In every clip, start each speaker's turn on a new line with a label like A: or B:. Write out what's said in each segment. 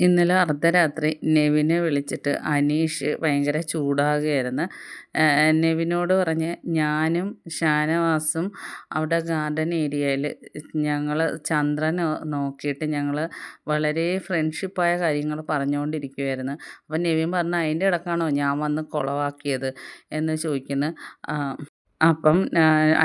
A: ഇന്നലെ അർദ്ധരാത്രി നെവിനെ വിളിച്ചിട്ട് അനീഷ് ഭയങ്കര ചൂടാകുകയായിരുന്നു. നെവിനോട് പറഞ്ഞ് ഞാനും ഷാനവാസും അവിടെ ഗാർഡൻ ഏരിയയിൽ ഞങ്ങൾ ചന്ദ്രൻ നോക്കിയിട്ട് ഞങ്ങൾ വളരെ ഫ്രണ്ട്ഷിപ്പായ കാര്യങ്ങൾ പറഞ്ഞുകൊണ്ടിരിക്കുമായിരുന്നു അപ്പം നെവിൻ പറഞ്ഞു അതിന്റെ ഇടക്കാണോ ഞാൻ വന്ന് കുളവാക്കിയത്? എന്ന് ചോദിക്കുന്നു. അപ്പം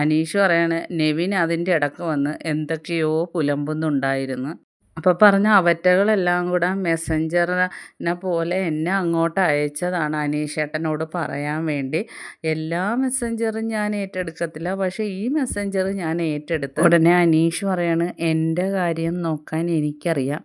A: അനീഷ് പറയാണ് നെവിൻ അതിന്റെ ഇടയ്ക്ക് വന്ന് എന്തൊക്കെയോ പുലമ്പുന്നുണ്ടായിരുന്നു. അപ്പോൾ പറഞ്ഞ അവറ്റകളെല്ലാം കൂടെ മെസ്സഞ്ചറിനെ പോലെ എന്നെ അങ്ങോട്ട് അയച്ചതാണ് അനീഷേട്ടനോട് പറയാൻ വേണ്ടി. എല്ലാ മെസ്സഞ്ചറും ഞാൻ ഏറ്റെടുക്കത്തില്ല. പക്ഷേ ഈ മെസ്സഞ്ചർ ഞാൻ ഏറ്റെടുത്തു ഉടനെ അനീഷ് പറയാണ് എന്റെ കാര്യം നോക്കാൻ എനിക്കറിയാം.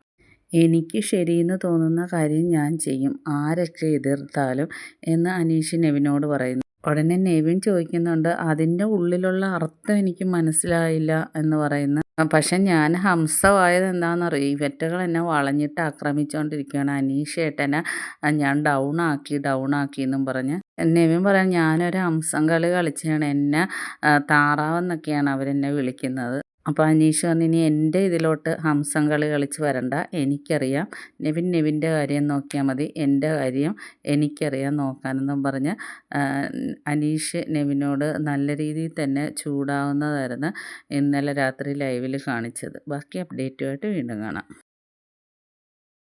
A: എനിക്ക് ശരിയെന്ന് തോന്നുന്ന കാര്യം ഞാൻ ചെയ്യും. ആരൊക്കെ എതിർത്താലും? എന്ന് അനീഷ് നെവിനോട് പറയുന്നു. ഉടനെ നെവിൻ ചോദിക്കുന്നുണ്ട് അതിന്റെ ഉള്ളിലുള്ള അർത്ഥം എനിക്ക് മനസ്സിലായില്ല എന്ന് പറയുന്നു. പക്ഷെ ഞാൻ ഹംസമായത് എന്താണെന്നറിയോ? ഇവറ്റകൾ എന്നെ വളഞ്ഞിട്ട് ആക്രമിച്ചുകൊണ്ടിരിക്കുകയാണ് അനീഷ് ഏട്ടനെ ഞാൻ ഡൗൺ ആക്കി ഡൗൺ ആക്കി എന്നും പറഞ്ഞ്. നെവിൻ പറയാൻ ഞാനൊരു ഹംസം കളി കളിച്ചാണ് എന്നെ താറാവെന്നൊക്കെയാണ് അവരെന്നെ വിളിക്കുന്നത്. അപ്പോൾ അനീഷ് പറഞ്ഞു ഇനി എന്റെ ഇതിലോട്ട് ഹംസം കളി കളിച്ച് വരണ്ട. എനിക്കറിയാം. നെവിൻ നെവിന്റെ കാര്യം നോക്കിയാൽ മതി. എന്റെ കാര്യം എനിക്കറിയാം നോക്കാനെന്നും പറഞ്ഞ് അനീഷ് നെവിനോട് നല്ല രീതിയിൽ തന്നെ ചൂടാവുന്നതായിരുന്നു ഇന്നലെ രാത്രി ലൈവിൽ കാണിച്ചത്. ബാക്കി അപ്ഡേറ്റുമായിട്ട് വീണ്ടും കാണാം.